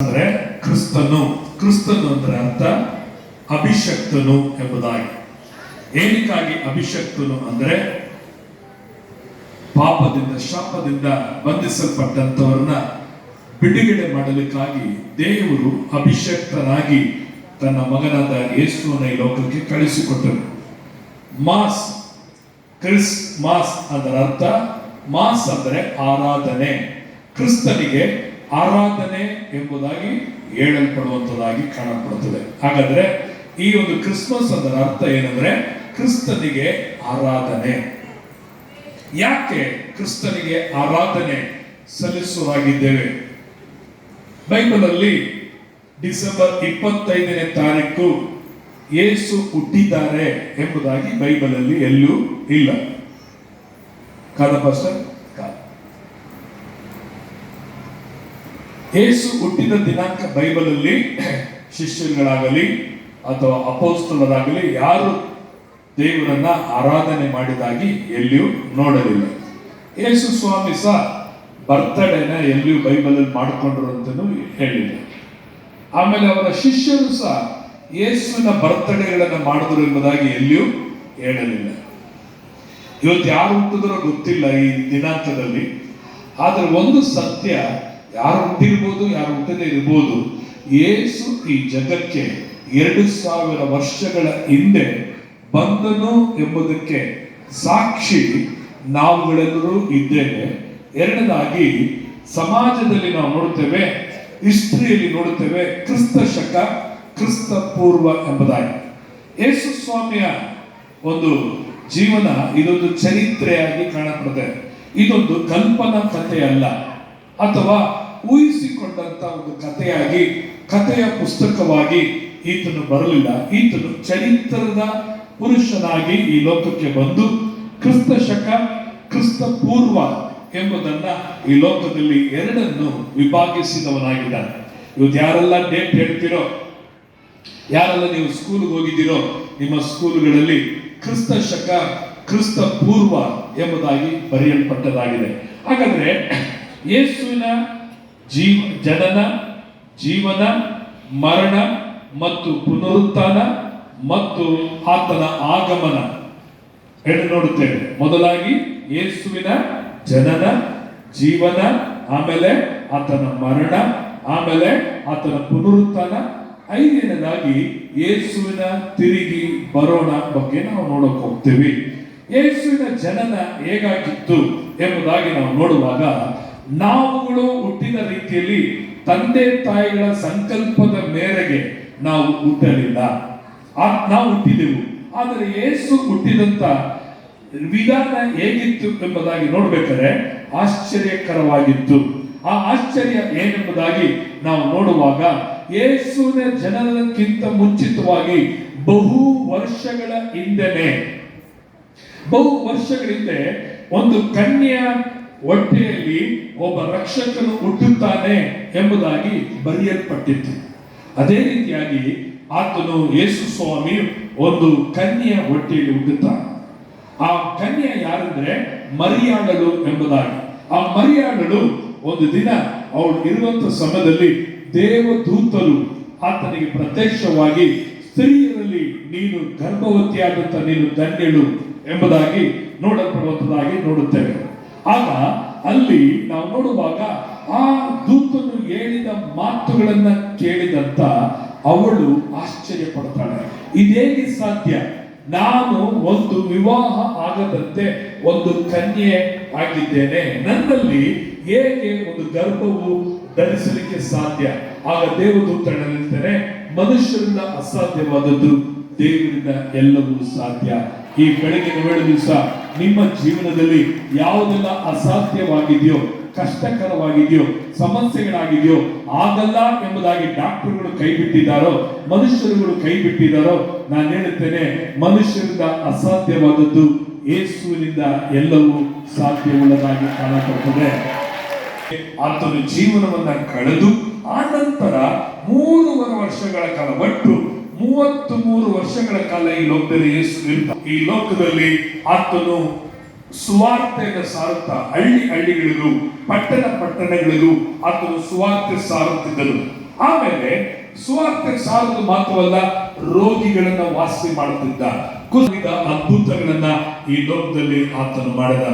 ಅಂದ್ರೆ ಕ್ರಿಸ್ತನು. ಕ್ರಿಸ್ತನು ಅಂದ್ರೆ ಅರ್ಥ ಅಭಿಷಕ್ತನು ಎಂಬುದಾಗಿ. ಏನಕ್ಕಾಗಿ ಅಭಿಷಕ್ತನು ಅಂದ್ರೆ? ಪಾಪದಿಂದ, ಶಾಪದಿಂದ ಬಂಧಿಸಲ್ಪಟ್ಟಂತವರನ್ನ ಬಿಡುಗಡೆ ಮಾಡಲಿಕ್ಕಾಗಿ ದೇವರು ಅಭಿಷಕ್ತನಾಗಿ ತನ್ನ ಮಗನಾದ ಯೇಸುವನ ಈ ಲೋಕಕ್ಕೆ ಕಳಿಸಿಕೊಟ್ಟರು ಮಾಸ್, ಕ್ರಿಸ್, ಮಾಸ್ ಅದರ ಅರ್ಥ ಮಾಸ್ ಅಂದ್ರೆ ಆರಾಧನೆ. ಕ್ರಿಸ್ತನಿಗೆ ಆರಾಧನೆ ಎಂಬುದಾಗಿ ಹೇಳಲ್ಪಡುವಂಥದ್ದಾಗಿ ಕಾಣಲ್ಪಡುತ್ತದೆ. ಹಾಗಾದ್ರೆ ಈ ಒಂದು ಕ್ರಿಸ್ಮಸ್ ಅದರ ಅರ್ಥ ಏನಂದ್ರೆ ಕ್ರಿಸ್ತನಿಗೆ ಆರಾಧನೆ. ಯಾಕೆ ಕ್ರಿಸ್ತನಿಗೆ ಆರಾಧನೆ ಸಲ್ಲಿಸುವಾಗಿದ್ದೇವೆ? ಬೈಬಲಲ್ಲಿ ಡಿಸೆಂಬರ್ ಇಪ್ಪತ್ತೈದನೇ ತಾರೀಕು ಏಸು ಹುಟ್ಟಿದ್ದಾರೆ ಎಂಬುದಾಗಿ ಬೈಬಲಲ್ಲಿ ಎಲ್ಲೂ ಇಲ್ಲ. ಕಾದ ಪಾಸ್ಟರ್ ಯೇಸು ಹುಟ್ಟಿದ ದಿನಾಂಕ ಬೈಬಲಲ್ಲಿ ಶಿಷ್ಯರುಗಳಾಗಲಿ ಅಥವಾ ಅಪೋಸ್ತಲರಾಗಲಿ ಯಾರು ದೇವರನ್ನ ಆರಾಧನೆ ಮಾಡಿದಾಗಿ ಎಲ್ಲಿಯೂ ನೋಡಲಿಲ್ಲ. ಯೇಸು ಸ್ವಾಮಿ ಸಹ ಬರ್ತಡೇನ ಎಲ್ಲಿಯೂ ಬೈಬಲಲ್ಲಿ ಮಾಡಿಕೊಂಡ್ರು ಅಂತಲೂ ಹೇಳಿಲ್ಲ. ಆಮೇಲೆ ಅವರ ಶಿಷ್ಯರು ಸಹ ಯೇಸುವಿನ ಬರ್ತಡೇಗಳನ್ನು ಮಾಡಿದ್ರು ಎಂಬುದಾಗಿ ಎಲ್ಲಿಯೂ ಹೇಳಲಿಲ್ಲ. ಇವತ್ತು ಯಾರು ಹುಟ್ಟಿದ್ರೂ ಗೊತ್ತಿಲ್ಲ ಈ ದಿನಾಂಕದಲ್ಲಿ. ಆದರೆ ಒಂದು ಸತ್ಯ ಯಾರು ಹುಟ್ಟಿರ್ಬೋದು, ಯಾರು ಹುಟ್ಟದೆ ಇರ್ಬೋದು, ಏಸು ಈ ಜಗಕ್ಕೆ ಎರಡು ಸಾವಿರ ವರ್ಷಗಳ ಹಿಂದೆ ಬಂದನು ಎಂಬುದಕ್ಕೆ ಸಾಕ್ಷಿ ನಾವುಗಳೆಲ್ಲರೂ ಇದ್ದೇವೆ. ಎರಡನೇದಾಗಿ, ಸಮಾಜದಲ್ಲಿ ನಾವು ನೋಡುತ್ತೇವೆ, ಹಿಸ್ಟ್ರಿಯಲ್ಲಿ ನೋಡುತ್ತೇವೆ, ಕ್ರಿಸ್ತ ಶಕ, ಕ್ರಿಸ್ತ ಪೂರ್ವ ಎಂಬುದಾಗಿ. ಯೇಸು ಸ್ವಾಮಿಯ ಒಂದು ಜೀವನ ಇದೊಂದು ಚರಿತ್ರೆಯಾಗಿ ಕಾಣಪಡುತ್ತೆ. ಇದೊಂದು ಕಲ್ಪನಾ ಕಥೆ ಅಲ್ಲ ಅಥವಾ ಊಹಿಸಿಕೊಂಡಂತ ಒಂದು ಕಥೆಯಾಗಿ, ಕಥೆಯ ಪುಸ್ತಕವಾಗಿ ಈತನು ಬರಲಿಲ್ಲ. ಈತನು ಚರಿತ್ರದ ಪುರುಷನಾಗಿ ಈ ಲೋಕಕ್ಕೆ ಬಂದು, ಕ್ರಿಸ್ತ ಶಕ, ಕ್ರಿಸ್ತ ಪೂರ್ವ ಎಂಬುದನ್ನ ಈ ಲೋಕದಲ್ಲಿ ಎರಡನ್ನು ವಿಭಾಗಿಸಿದವನಾಗಿದ್ದಾನೆ. ಇವತ್ತು ಯಾರೆಲ್ಲ ಡೇಟ್ ಹೇಳ್ತಿರೋ, ಯಾರೆಲ್ಲ ನೀವು ಸ್ಕೂಲ್ಗೆ ಹೋಗಿದ್ದೀರೋ, ನಿಮ್ಮ ಸ್ಕೂಲ್ಗಳಲ್ಲಿ ಕ್ರಿಸ್ತ ಶಕ, ಕ್ರಿಸ್ತ ಪೂರ್ವ ಎಂಬುದಾಗಿ ಬರೆಯಲ್ಪಟ್ಟದಾಗಿದೆ ಹಾಗಾದ್ರೆ ಯೇಸುವಿನ ಜೀವ, ಜನನ, ಜೀವನ, ಮರಣ ಮತ್ತು ಪುನರುತ್ಥಾನ ಮತ್ತು ಆತನ ಆಗಮನ. ಎಂದು ನೋಡುತ್ತೇವೆ. ಮೊದಲಾಗಿ ಯೇಸುವಿನ ಜನನ, ಜೀವನ, ಆಮೇಲೆ ಆತನ ಮರಣ, ಆಮೇಲೆ ಆತನ ಪುನರುತ್ಥಾನ. ಐದನೇದಾಗಿ ಯೇಸುವಿನ ತಿರುಗಿ ಬರೋಣ ಬಗ್ಗೆ ನಾವು ನೋಡಕ್ ಹೋಗ್ತೇವೆ. ಯೇಸುವಿನ ಜನನ ಹೇಗಾಗಿತ್ತು ಎಂಬುದಾಗಿ ನಾವು ನೋಡುವಾಗ ನಾವುಗಳು ಹುಟ್ಟಿದ ರೀತಿಯಲ್ಲಿ ತಂದೆ ತಾಯಿಗಳ ಸಂಕಲ್ಪದ ಮೇರೆಗೆ ನಾವು ಹುಟ್ಟಲಿಲ್ಲ. ನಾವು ಹುಟ್ಟಿದೆವು. ಆದರೆ ಯೇಸು ಹುಟ್ಟಿದಂತ ವಿಧಾನ ಹೇಗಿತ್ತು ಎಂಬುದಾಗಿ ನೋಡ್ಬೇಕಾದ್ರೆ ಆಶ್ಚರ್ಯಕರವಾಗಿತ್ತು. ಆ ಆಶ್ಚರ್ಯ ಏನೆಂಬುದಾಗಿ ನಾವು ನೋಡುವಾಗ ಯೇಸುವಿನ ಜನರಕ್ಕಿಂತ ಮುಂಚಿತವಾಗಿ ಬಹು ವರ್ಷಗಳ ಹಿಂದೆನೆ, ಬಹು ವರ್ಷಗಳ ಹಿಂದೆ ಒಂದು ಕನ್ಯೆಯ ಹೊಟ್ಟೆಯಲ್ಲಿ ಒಬ್ಬ ರಕ್ಷಕನು ಹುಟ್ಟುತ್ತಾನೆ ಎಂಬುದಾಗಿ ಬರೆಯಲ್ಪಟ್ಟಿತ್ತು. ಅದೇ ರೀತಿಯಾಗಿ ಆತನು ಯೇಸು ಸ್ವಾಮಿ ಒಂದು ಕನ್ಯೆಯ ಹೊಟ್ಟೆಯಲ್ಲಿ ಹುಟ್ಟುತ್ತಾನೆ. ಆ ಕನ್ಯೆ ಯಾರಂದ್ರೆ ಮರಿಯಾಡಲು ಎಂಬುದಾಗಿ. ಆ ಮರಿಯಾಡಲು ಒಂದು ದಿನ ಅವಳು ಇರುವಂತ ಸಮಯದಲ್ಲಿ ದೇವದೂತರು ಆತನಿಗೆ ಪ್ರತ್ಯಕ್ಷವಾಗಿ, ಸ್ತ್ರೀಯರಲ್ಲಿ ನೀನು ಗರ್ಭವತಿಯಾದಂತ ನೀನು ಧನ್ಯಳು ಎಂಬುದಾಗಿ ನೋಡಲ್ಪಡುವಂತದಾಗಿ ನೋಡುತ್ತೇವೆ. ಆಗ ಅಲ್ಲಿ ನಾವು ನೋಡುವಾಗ ಆ ದೂತನು ಹೇಳಿದ ಮಾತುಗಳನ್ನ ಕೇಳಿದಂತ ಅವಳು ಆಶ್ಚರ್ಯ ಪಡ್ತಾಳೆ ಇದೇಗೆ ಸಾಧ್ಯ? ನಾನು ಒಂದು ವಿವಾಹ ಆಗದಂತೆ ಒಂದು ಕನ್ಯೆ ಆಗಿದ್ದೇನೆ. ನನ್ನಲ್ಲಿ ಹೇಗೆ ಒಂದು ಗರ್ಭವು ಧರಿಸಲಿಕ್ಕೆ ಸಾಧ್ಯ? ಆಗ ದೇವದೂತನ ಮನುಷ್ಯರಿಂದ ಅಸಾಧ್ಯವಾದದ್ದು ದೇವರಿಂದ ಎಲ್ಲವೂ ಸಾಧ್ಯ. ಈ ಬೆಳಗ್ಗೆ ವೇಳೆ ದಿವಸ ನಿಮ್ಮ ಜೀವನದಲ್ಲಿ ಯಾವುದೆಲ್ಲ ಅಸಾಧ್ಯವಾಗಿದೆಯೋ, ಕಷ್ಟಕರವಾಗಿದೆಯೋ, ಸಮಸ್ಯೆಗಳಾಗಿದೆಯೋ, ಆಗಲ್ಲ ಎಂಬುದಾಗಿ ಡಾಕ್ಟರ್ಗಳು ಕೈ ಬಿಟ್ಟಿದ್ದಾರೋ, ಮನುಷ್ಯರುಗಳು ಕೈ ಬಿಟ್ಟಿದ್ದಾರೋ, ನಾನು ಹೇಳುತ್ತೇನೆ, ಮನುಷ್ಯರಿಂದ ಅಸಾಧ್ಯವಾದದ್ದು ಯೇಸುವಿನಿಂದ ಎಲ್ಲವೂ ಸಾಧ್ಯವುಳ್ಳದಾಗಿ ಕಾಣಪಡುತ್ತದೆ ಆತನು ಜೀವನವನ್ನ ಕಳೆದು ಆ ನಂತರ ಮೂರುವರೆ ವರ್ಷಗಳ ಕಾಲ ಒಟ್ಟು ಮೂವತ್ತು ಮೂರು ವರ್ಷಗಳ ಕಾಲ ಈ ಲೋಕದಲ್ಲಿ ಯೇಸು ನಿಂತ, ಈ ಲೋಕದಲ್ಲಿ ಆತನು ಸುವಾರ್ತೆಯನ್ನು ಸಾರುತ್ತಾ, ಹಳ್ಳಿ ಹಳ್ಳಿಗಳಿಗೂ, ಪಟ್ಟಣ ಪಟ್ಟಣಗಳಿಗೂ ಆತನು ಸುವಾರ್ತೆ ಸಾರುತ್ತಿದ್ದನು. ಆಮೇಲೆ ಸುವಾರ್ತೆ ಸಾರದು ಮಾತ್ರವಲ್ಲ, ರೋಗಿಗಳನ್ನ ವಾಸಿ ಮಾಡುತ್ತಿದ್ದ ಕುಸಿದ ಅದ್ಭುತಗಳನ್ನ ಈ ಲೋಕದಲ್ಲಿ ಆತನು ಮಾಡಿದ